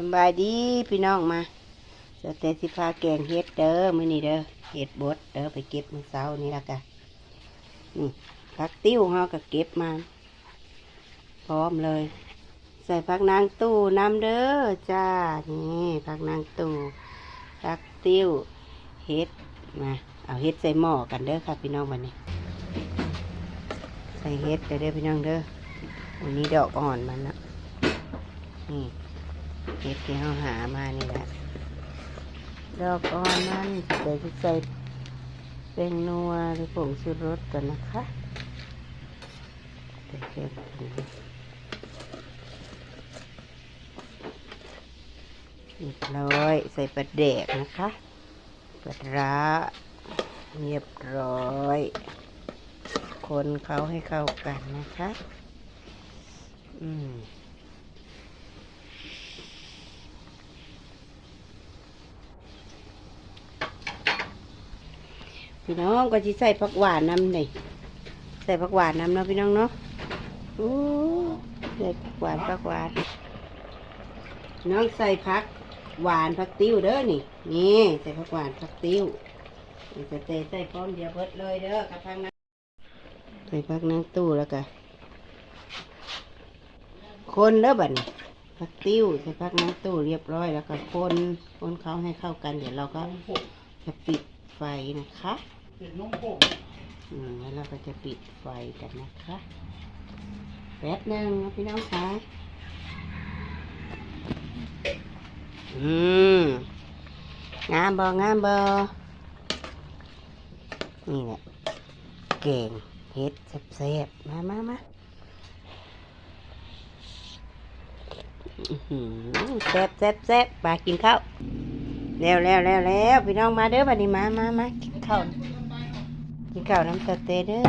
สบายดีพี่น้องมาสเตสิพาแกงเฮ็ดเด้อมื้อนี้เด้อเฮ็ดบดเด้อไปเก็บมื้อเช้านี่ละกันนี่ผักติ้วเฮาก็เก็บมาพร้อมเลย ใส่ผักนางตู้น้ำเด้อจ้านี่ผักนางตู้ผักติ้วเฮ็ดมาเอาเฮ็ดใส่หม้อกันเด้อค่ะพี่น้องวันนี้ ใส่เฮ็ดเดอเด้อพี่น้องเด้อวันนี้ดอกอ่อนมันนะนี่ เห็ดที่เราหามานี่แหละดอกอ่อนมันเดี๋ยวจะใส่เป็นนัวหรือผงชูรสกันนะคะเดี๋ยวเก็บเรียบร้อยใส่ปลาแดกนะคะปลาร้าเรียบร้อย คนเขาให้เข้ากันนะคะ อืม พี่น้องก็จะใส่ผักหวานน้ำนี่ใส่ผักหวานน้ำเนาะพี่น้องเนาะโอ้ใส่ผักหวานผักหวาน น้องใส่ผักหวานผักติ้วเด้อนี่ นี่ใส่ผักหวานผักติ้วจะเตะใส่พร้อมเดียวเบิดเลยเด้อกับพังนั้นใส่ผักนางตู้แล้วก็คนเด้อบัดนี้ผักติ้วใส่ผักนางตู้เรียบร้อยแล้วก็คนคนเขาให้เข้ากัน เดี๋ยวเราก็จะปิดไฟนะคะ เป็นน้องโป่งอืมแล้วเราก็จะปิดไฟกันนะคะ แป๊บหนึ่งนะพี่น้องคะอืมงามบองามบอนี่แหละเก่งเฮ็ดแซ่บๆมามามาแซ่บแซ่บแซ่บมากินข้าวแล้วแล้วแล้วแล้วพี่น้องมาเด้อบัดนี้มามามากินข้าว กินข้าวน้ำสเต๊ะเด้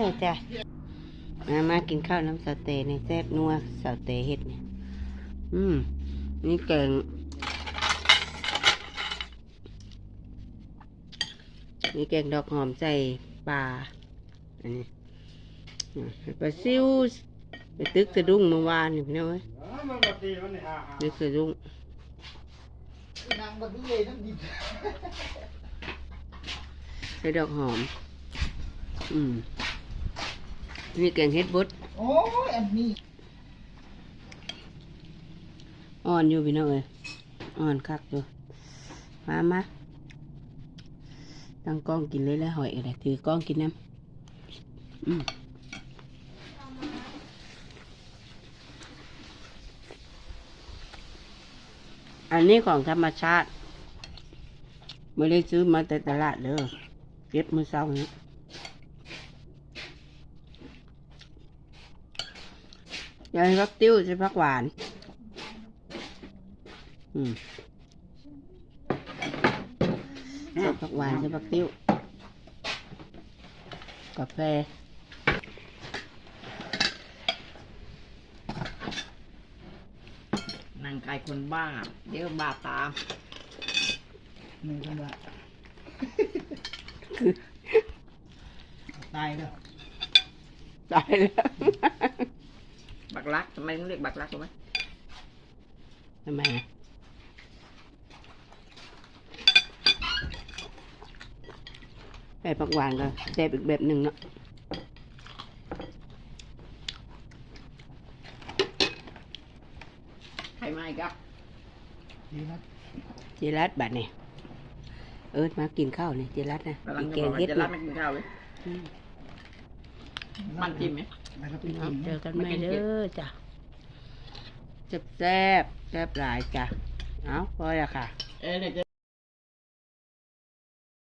อจ้ะมามากินข้าวน้ำสเต๊ะในแซ่บนัวสเต๊ะเฮ็ดเนี่ยอืมนี่แกงนี่แกงดอกหอมใส่ปลาอันนี้อะปลาซิวไปตึกสะดุ้งเมื่อวานนี่พี่น้องเอ้ยมันก็ตีมันนี่ฮะตึกสะดุ้งนางบัดนี้เลยนั่นดิใส่ดอกหอม อืมนี่แกงเฮ็ดบดโอ้ยอันนี้อ่อนอยู่พี่น้องเอ้ยอ่อนคักอยู่มามาตั้งกล้องกินเลยแล้วหอยอะไรถือกล้องกินน้ำอืมอันนี้ของธรรมชาติไม่ได้ซื้อมาแต่ตลาดเด้อเก็บมือเศร้านี้ยายพักติ้วใช่พักหวาน อืมใส่ผักหวานใส่ผักติ้ว กาแฟนางกายคนบ้า เดี๋ยวบาตามหนึ่งคนละตายแล้ว ตายแล้วบัก ลักทำไมต้องเรียกบักลักรู้ไหมทำไมอะใส่ผักหวานก็แซ่บอีกแบบหนึ่งเนาะใครมาอีกอะดีนะเจรัดบัดนี่เอิร์ดมากินข้าวนี่เจรัดนะกำลังอีจะแกบองกว่าเฮ็ดจะรันะบไม่กินข้าวเลย อืม มันจิ้มไหม แล้วก็ไปเอากินเจอกันไม่ใหม่กินเด้เผ็ดอจ้ะแซ่บแซ่บแซ่บหลายจ้ะ เอาพอแล้วค่ะเออเนี่ยจะ